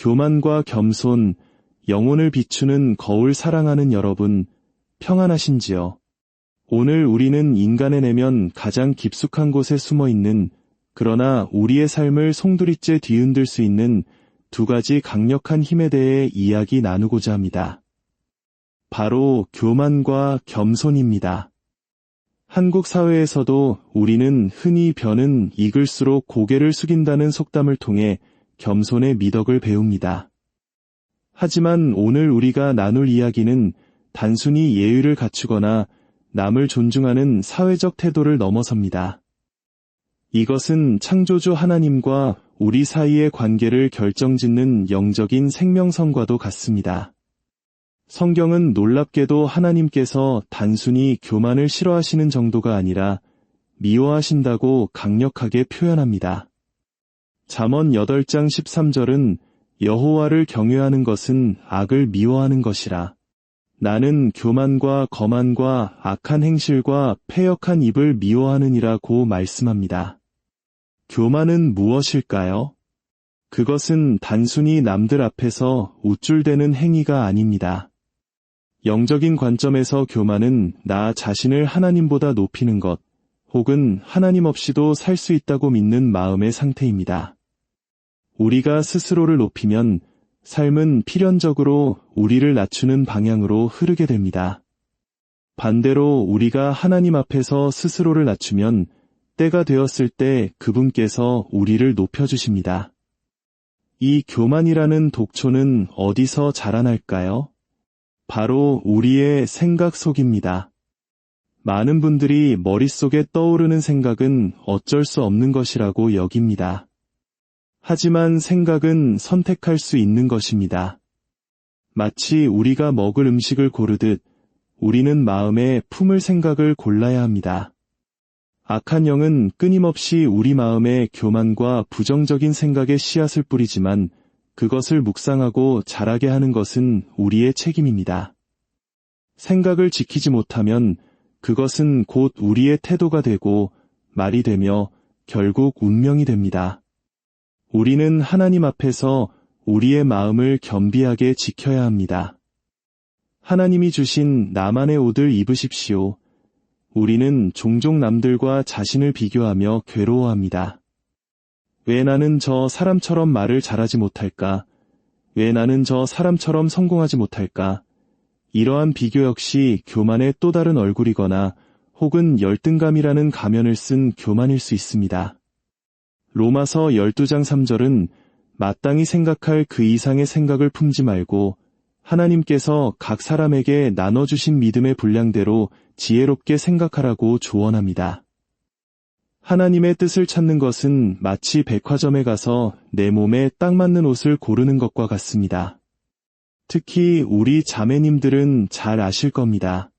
교만과 겸손, 영혼을 비추는 거울 사랑하는 여러분, 평안하신지요? 오늘 우리는 인간의 내면 가장 깊숙한 곳에 숨어 있는 그러나 우리의 삶을 송두리째 뒤흔들 수 있는 두 가지 강력한 힘에 대해 이야기 나누고자 합니다. 바로 교만과 겸손입니다. 한국 사회에서도 우리는 흔히 변은 익을수록 고개를 숙인다는 속담을 통해 겸손의 미덕을 배웁니다. 하지만 오늘 우리가 나눌 이야기는 단순히 예의를 갖추거나 남을 존중하는 사회적 태도를 넘어섭니다. 이것은 창조주 하나님과 우리 사이의 관계를 결정짓는 영적인 생명선과도 같습니다. 성경은 놀랍게도 하나님께서 단순히 교만을 싫어하시는 정도가 아니라 미워하신다고 강력하게 표현합니다. 잠언 8장 13절은 여호와를 경외하는 것은 악을 미워하는 것이라. 나는 교만과 거만과 악한 행실과 패역한 입을 미워하느니라고 말씀합니다. 교만은 무엇일까요? 그것은 단순히 남들 앞에서 우쭐대는 행위가 아닙니다. 영적인 관점에서 교만은 나 자신을 하나님보다 높이는 것, 혹은 하나님 없이도 살 수 있다고 믿는 마음의 상태입니다. 우리가 스스로를 높이면 삶은 필연적으로 우리를 낮추는 방향으로 흐르게 됩니다. 반대로 우리가 하나님 앞에서 스스로를 낮추면 때가 되었을 때 그분께서 우리를 높여주십니다. 이 교만이라는 독초는 어디서 자라날까요? 바로 우리의 생각 속입니다. 많은 분들이 머릿속에 떠오르는 생각은 어쩔 수 없는 것이라고 여깁니다. 하지만 생각은 선택할 수 있는 것입니다. 마치 우리가 먹을 음식을 고르듯 우리는 마음에 품을 생각을 골라야 합니다. 악한 영은 끊임없이 우리 마음에 교만과 부정적인 생각의 씨앗을 뿌리지만 그것을 묵상하고 자라게 하는 것은 우리의 책임입니다. 생각을 지키지 못하면 그것은 곧 우리의 태도가 되고 말이 되며 결국 운명이 됩니다. 우리는 하나님 앞에서 우리의 마음을 겸비하게 지켜야 합니다. 하나님이 주신 나만의 옷을 입으십시오. 우리는 종종 남들과 자신을 비교하며 괴로워합니다. 왜 나는 저 사람처럼 말을 잘하지 못할까? 왜 나는 저 사람처럼 성공하지 못할까? 이러한 비교 역시 교만의 또 다른 얼굴이거나 혹은 열등감이라는 가면을 쓴 교만일 수 있습니다. 로마서 12장 3절은 마땅히 생각할 그 이상의 생각을 품지 말고 하나님께서 각 사람에게 나눠주신 믿음의 분량대로 지혜롭게 생각하라고 조언합니다. 하나님의 뜻을 찾는 것은 마치 백화점에 가서 내 몸에 딱 맞는 옷을 고르는 것과 같습니다. 특히 우리 자매님들은 잘 아실 겁니다.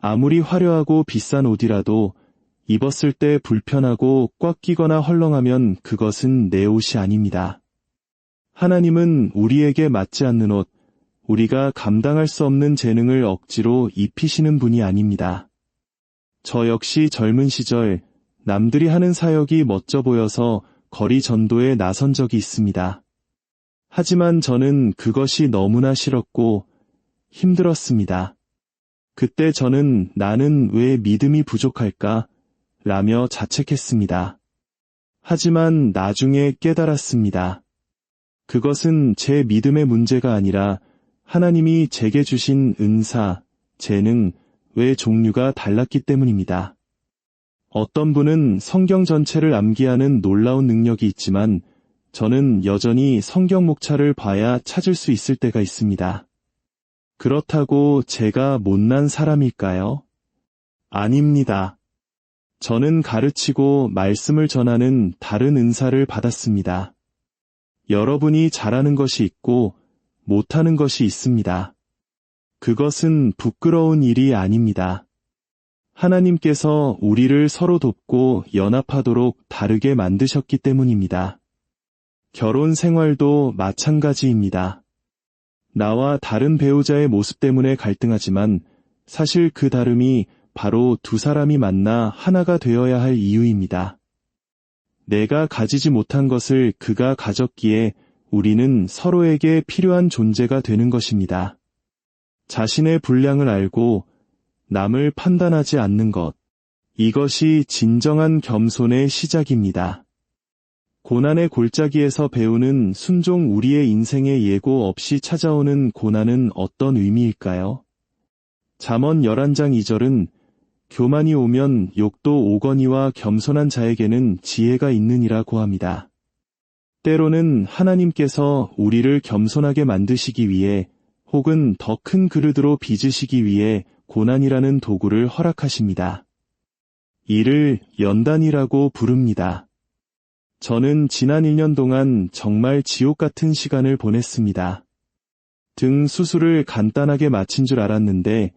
아무리 화려하고 비싼 옷이라도 입었을 때 불편하고 꽉 끼거나 헐렁하면 그것은 내 옷이 아닙니다. 하나님은 우리에게 맞지 않는 옷, 우리가 감당할 수 없는 재능을 억지로 입히시는 분이 아닙니다. 저 역시 젊은 시절 남들이 하는 사역이 멋져 보여서 거리 전도에 나선 적이 있습니다. 하지만 저는 그것이 너무나 싫었고 힘들었습니다. 그때 저는 나는 왜 믿음이 부족할까? 라며 자책했습니다. 하지만 나중에 깨달았습니다. 그것은 제 믿음의 문제가 아니라 하나님이 제게 주신 은사, 재능, 외 종류가 달랐기 때문입니다. 어떤 분은 성경 전체를 암기하는 놀라운 능력이 있지만 저는 여전히 성경 목차를 봐야 찾을 수 있을 때가 있습니다. 그렇다고 제가 못난 사람일까요? 아닙니다. 저는 가르치고 말씀을 전하는 다른 은사를 받았습니다. 여러분이 잘하는 것이 있고 못하는 것이 있습니다. 그것은 부끄러운 일이 아닙니다. 하나님께서 우리를 서로 돕고 연합하도록 다르게 만드셨기 때문입니다. 결혼 생활도 마찬가지입니다. 나와 다른 배우자의 모습 때문에 갈등하지만 사실 그 다름이 바로 두 사람이 만나 하나가 되어야 할 이유입니다. 내가 가지지 못한 것을 그가 가졌기에 우리는 서로에게 필요한 존재가 되는 것입니다. 자신의 분량을 알고 남을 판단하지 않는 것. 이것이 진정한 겸손의 시작입니다. 고난의 골짜기에서 배우는 순종 우리의 인생에 예고 없이 찾아오는 고난은 어떤 의미일까요? 잠언 11장 2절은 교만이 오면 욕도 오거니와 겸손한 자에게는 지혜가 있느니라 고 합니다. 때로는 하나님께서 우리를 겸손하게 만드시기 위해 혹은 더 큰 그릇으로 빚으시기 위해 고난이라는 도구를 허락하십니다. 이를 연단이라고 부릅니다. 저는 지난 1년 동안 정말 지옥 같은 시간을 보냈습니다. 등 수술을 간단하게 마친 줄 알았는데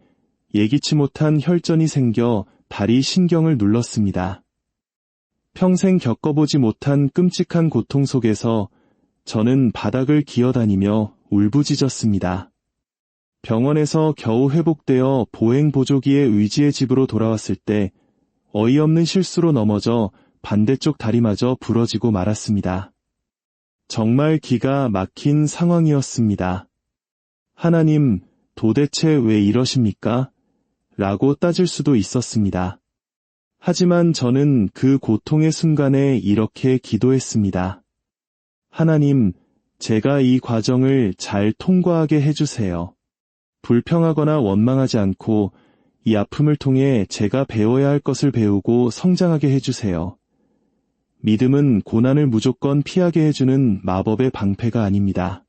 예기치 못한 혈전이 생겨 다리 신경을 눌렀습니다. 평생 겪어보지 못한 끔찍한 고통 속에서 저는 바닥을 기어다니며 울부짖었습니다. 병원에서 겨우 회복되어 보행 보조기의 의지의 집으로 돌아왔을 때 어이없는 실수로 넘어져 반대쪽 다리마저 부러지고 말았습니다. 정말 기가 막힌 상황이었습니다. 하나님, 도대체 왜 이러십니까? 라고 따질 수도 있었습니다. 하지만 저는 그 고통의 순간에 이렇게 기도했습니다. 하나님, 제가 이 과정을 잘 통과하게 해주세요. 불평하거나 원망하지 않고 이 아픔을 통해 제가 배워야 할 것을 배우고 성장하게 해주세요. 믿음은 고난을 무조건 피하게 해주는 마법의 방패가 아닙니다.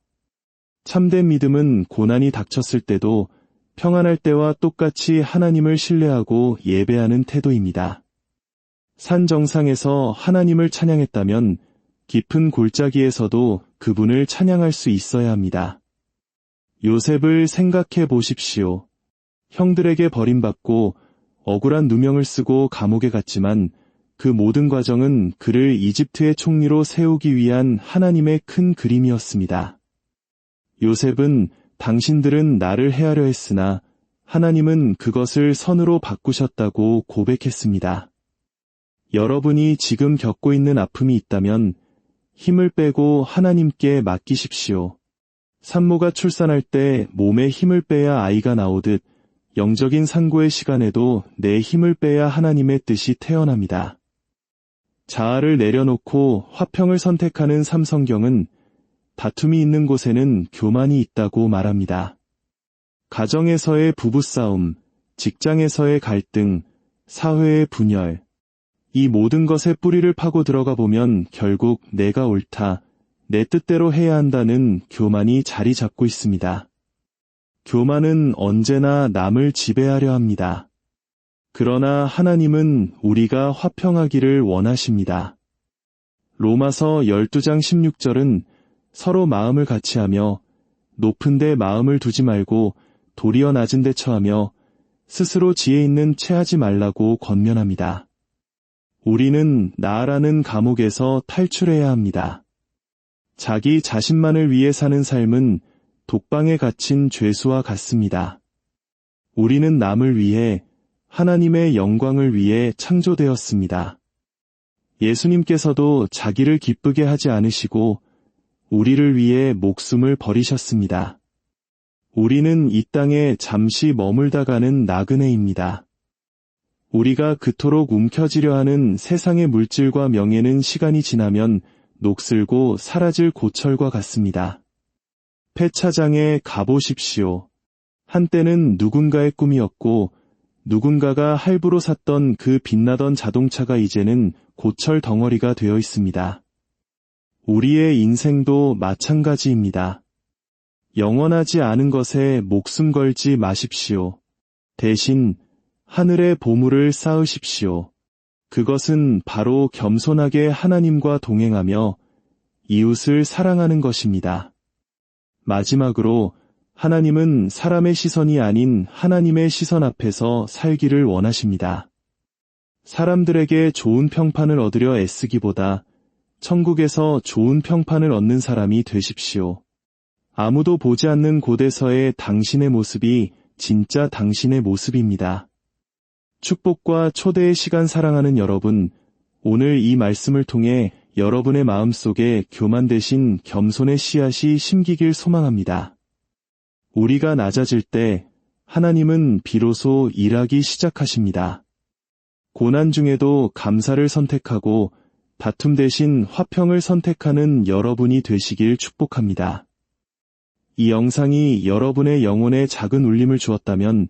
참된 믿음은 고난이 닥쳤을 때도 평안할 때와 똑같이 하나님을 신뢰하고 예배하는 태도입니다. 산 정상에서 하나님을 찬양했다면 깊은 골짜기에서도 그분을 찬양할 수 있어야 합니다. 요셉을 생각해 보십시오. 형들에게 버림받고 억울한 누명을 쓰고 감옥에 갔지만 그 모든 과정은 그를 이집트의 총리로 세우기 위한 하나님의 큰 그림이었습니다. 요셉은 당신들은 나를 해하려 했으나 하나님은 그것을 선으로 바꾸셨다고 고백했습니다. 여러분이 지금 겪고 있는 아픔이 있다면 힘을 빼고 하나님께 맡기십시오. 산모가 출산할 때 몸에 힘을 빼야 아이가 나오듯 영적인 상고의 시간에도 내 힘을 빼야 하나님의 뜻이 태어납니다. 자아를 내려놓고 화평을 선택하는 삼성경은 다툼이 있는 곳에는 교만이 있다고 말합니다. 가정에서의 부부싸움, 직장에서의 갈등, 사회의 분열, 이 모든 것의 뿌리를 파고 들어가 보면 결국 내가 옳다, 내 뜻대로 해야 한다는 교만이 자리 잡고 있습니다. 교만은 언제나 남을 지배하려 합니다. 그러나 하나님은 우리가 화평하기를 원하십니다. 로마서 12장 16절은 서로 마음을 같이 하며 높은 데 마음을 두지 말고 도리어 낮은 데 처하며 스스로 지혜 있는 채하지 말라고 권면합니다. 우리는 나라는 감옥에서 탈출해야 합니다. 자기 자신만을 위해 사는 삶은 독방에 갇힌 죄수와 같습니다. 우리는 남을 위해 하나님의 영광을 위해 창조되었습니다. 예수님께서도 자기를 기쁘게 하지 않으시고 우리를 위해 목숨을 버리셨습니다. 우리는 이 땅에 잠시 머물다 가는 나그네입니다. 우리가 그토록 움켜쥐려 하는 세상의 물질과 명예는 시간이 지나면 녹슬고 사라질 고철과 같습니다. 폐차장에 가보십시오. 한때는 누군가의 꿈이었고 누군가가 할부로 샀던 그 빛나던 자동차가 이제는 고철 덩어리가 되어 있습니다. 우리의 인생도 마찬가지입니다. 영원하지 않은 것에 목숨 걸지 마십시오. 대신 하늘의 보물을 쌓으십시오. 그것은 바로 겸손하게 하나님과 동행하며 이웃을 사랑하는 것입니다. 마지막으로 하나님은 사람의 시선이 아닌 하나님의 시선 앞에서 살기를 원하십니다. 사람들에게 좋은 평판을 얻으려 애쓰기보다 천국에서 좋은 평판을 얻는 사람이 되십시오. 아무도 보지 않는 곳에서의 당신의 모습이 진짜 당신의 모습입니다. 축복과 초대의 시간 사랑하는 여러분, 오늘 이 말씀을 통해 여러분의 마음속에 교만 대신 겸손의 씨앗이 심기길 소망합니다. 우리가 낮아질 때 하나님은 비로소 일하기 시작하십니다. 고난 중에도 감사를 선택하고 다툼 대신 화평을 선택하는 여러분이 되시길 축복합니다. 이 영상이 여러분의 영혼에 작은 울림을 주었다면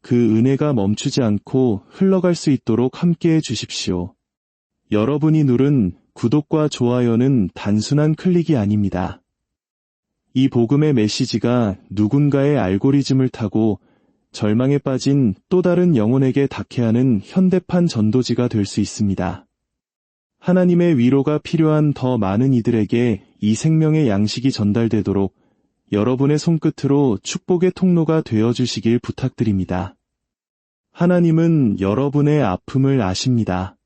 그 은혜가 멈추지 않고 흘러갈 수 있도록 함께해 주십시오. 여러분이 누른 구독과 좋아요는 단순한 클릭이 아닙니다. 이 복음의 메시지가 누군가의 알고리즘을 타고 절망에 빠진 또 다른 영혼에게 닿게 하는 현대판 전도지가 될 수 있습니다. 하나님의 위로가 필요한 더 많은 이들에게 이 생명의 양식이 전달되도록 여러분의 손끝으로 축복의 통로가 되어 주시길 부탁드립니다. 하나님은 여러분의 아픔을 아십니다.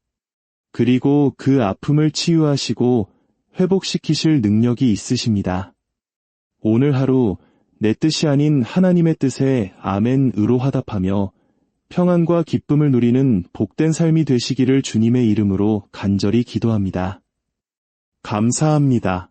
그리고 그 아픔을 치유하시고 회복시키실 능력이 있으십니다. 오늘 하루 내 뜻이 아닌 하나님의 뜻에 아멘으로 화답하며 평안과 기쁨을 누리는 복된 삶이 되시기를 주님의 이름으로 간절히 기도합니다. 감사합니다.